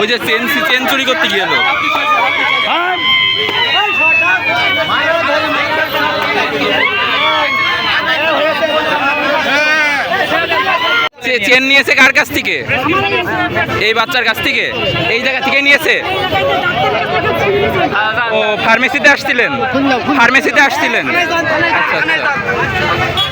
ওই যে chain chain চুরি করতে গিয়ে চেন নিয়েছে কার কাছ থেকে? এই বাচ্চার কাছ থেকে? এই জায়গা থেকে নিয়েছে? ও ফার্মেসিতে আসছিলেন? ফার্মেসিতে আসছিলেন? আচ্ছা আচ্ছা।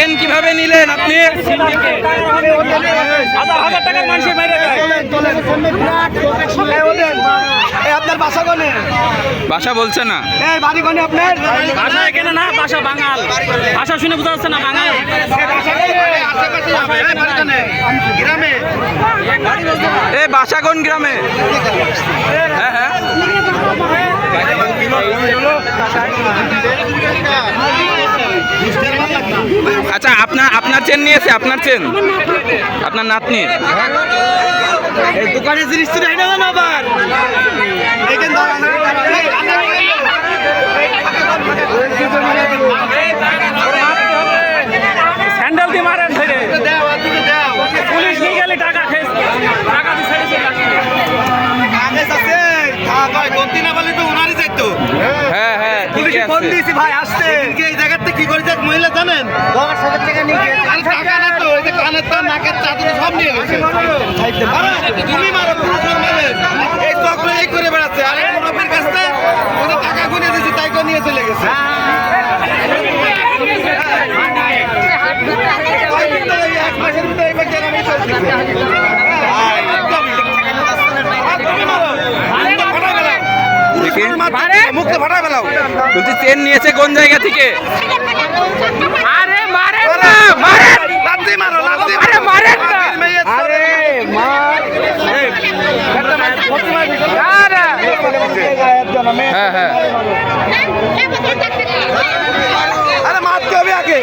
চেন কীভাবে নিলেন আপনি? আপনার বাসা কোনে? বলছে না। এই বাড়ি কোনে আপনার? ভাষা এখানে না ভাষা বাঙাল। ভাষা শুনে বোঝা যাচ্ছে না বাঙাল। গ্রামে। বাসা কোন গ্রামে? হ্যাঁ হ্যাঁ আচ্ছা আপনার আপনার চেন নিয়েছে আপনার চেন আপনার নাতনি? এই দোকানের জিনিস তো নাই না আবার? এখান স্যান্ডেল দিয়ে মারেন ধরে পুলিশ নিয়ে গেলে টাকা খেয়ে টাকা দিয়ে ছেড়ে চলে আসবে। হ্যাঁ হ্যাঁ ঠিক ফোন আছে। দিয়েছি ভাই আসতে। এই জায়গাতে কি করেছে এক মহিলা জানেন? দশ হাজার টাকা নিয়ে টাকা না তো এই যে কানের তো নাকের চাদর সব নিয়ে গেছে। তুমি মারো পুরুষ মারে। এই চক্র এই করে বেড়াচ্ছে। আরে মুরব্বীর কাছ থেকে টাকা গুনে দিয়েছি তাই করে নিয়ে চলে গেছে। ওই এক মাসের ভিতরে এই ব্যক্তির আমি চলছি। ফাটাই ফেলাও। বলছি চেন নিয়েছে কোন জায়গা থেকে? আরে মারেন না মারেন লাথি মারো লাথি আরে মারেন না। আরে হ্যাঁ হ্যাঁ। আরে মারতে হবে আগে।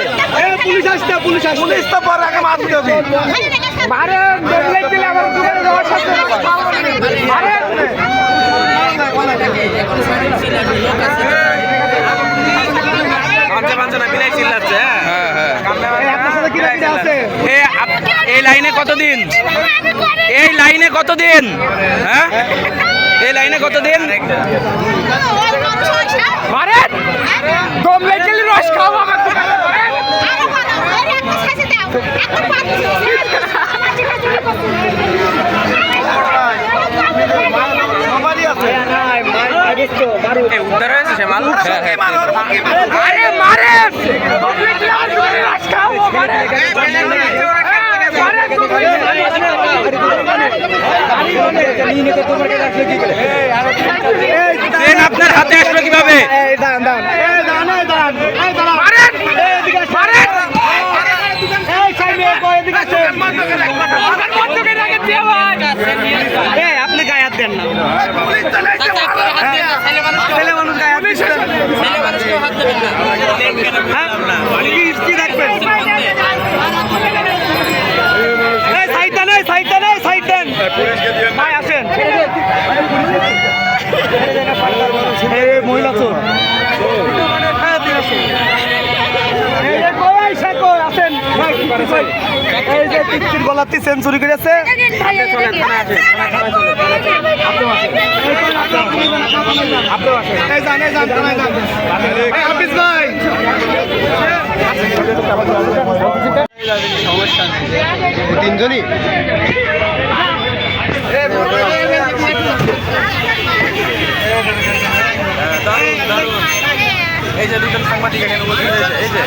পুলিশ আসতে পুলিশ আসতে পুলিশ তো পরে আগে মারতে হবে। এই লাইনে কতদিন? এই লাইনে কতদিন? হ্যাঁ? এই লাইনে কতদিন? মারেন! দম রস খাও আমার দোকানে মারেন। সবারই আছে উদ্ধার হয়েছে সে মাল হ্যাঁ হ্যাঁ আরে মারেন দম লেগে গেলে আমার দোকানে রস খাও মারেন মারেন দম লেগে গেলে। চেন আপনার হাতে আসলো কীভাবে এই এদিকে বন্ধুকে আগে দিয়ে ভাই এই আপনি গায়ে হাত দেন না ছেলে মানুষ গায়ে হাত দিচ্ছে হ্যাঁ কি কি রাখবেন এই সাইড দেন এই সাইড দেন সাইড দেন। ভাই আসেন। মহিলা চোর আছে এই যে কই আইসা কই আসেন। ভাই, কি করেছে? এই যে টিকটির গলাতে সেঞ্চুরি করেছে। এই যান এই যান থানায় যান। এই হাফিজ ভাই। তিনজনই? এই যে দুজন সাংবাদিক এখানে বসে এই যে।